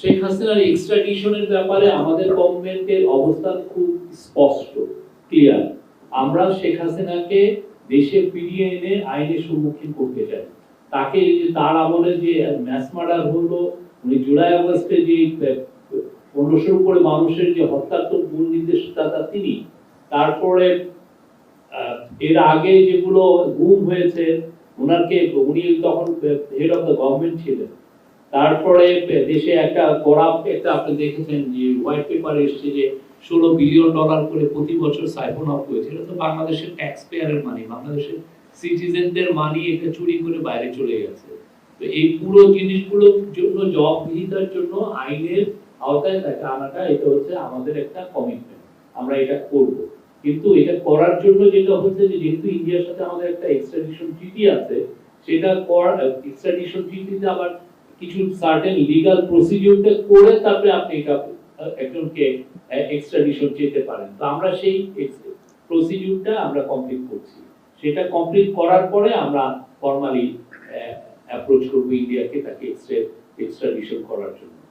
শেখ হাসিনার এক্সট্রাডিশনের ব্যাপারে আমাদের গভর্নমেন্টের অবস্থান খুব স্পষ্ট ক্লিয়ার আমরা শেখ হাসিনাকে দেশে ফিরিয়ে এনে আইনের সম্মুখীন করতে চাই। তাকে তার আমলে যে ম্যাস মার্ডার হলো, উনি জুলাই আগস্টে যে পনেরোশোর উপরে মানুষের যে হত্যাত্মক মূল নির্দেশদাতা তিনি, তারপরে এর আগে যেগুলো গুম হয়েছে ওনাকে উনি তখন হেড অফ দ্য গভর্নমেন্ট ছিলেন। তারপরে দেশে একটা করাপ্ট একটা আপনি দেখেছেন যে হোয়াইট পেপার এসছে যে ষোলো বিলিয়ন ডলার করে প্রতি বছর সাইফোন অফ হয়েছে। তো বাংলাদেশের ট্যাক্স পেয়ারের মানি বাংলাদেশের সিটিজেনদের মানি এটা চুরি করে বাইরে চলে গেছে। তো এই পুরো জিনিসগুলোর জন্য জব বিহিতার জন্য আইনের আওতায় তাকে আনাটা, এটা হচ্ছে আমাদের একটা কমিটমেন্ট আমরা এটা করব। কিন্তু এটা করার জন্য যেটা হচ্ছে যে যেহেতু ইন্ডিয়ার সাথে আমাদের একটা এক্সট্রাডিশন ট্রিটি আছে, সেটা করার এক্সট্রাডিশন ট্রিটিতে আবার কিছু সার্টেন লিগাল প্রসিডিউরটা করে তারপরে আপনি এটা একজনকে এক্সট্রাডিশন চেতে পারেন। তো আমরা সেই প্রসিডিউরটা আমরা কমপ্লিট করছি। সেটা কমপ্লিট করার পরে আমরা ফর্মালি অ্যাপ্রোচ করব ইন্ডিয়াকে তাকে এক্সট্রাডিশন করার জন্য।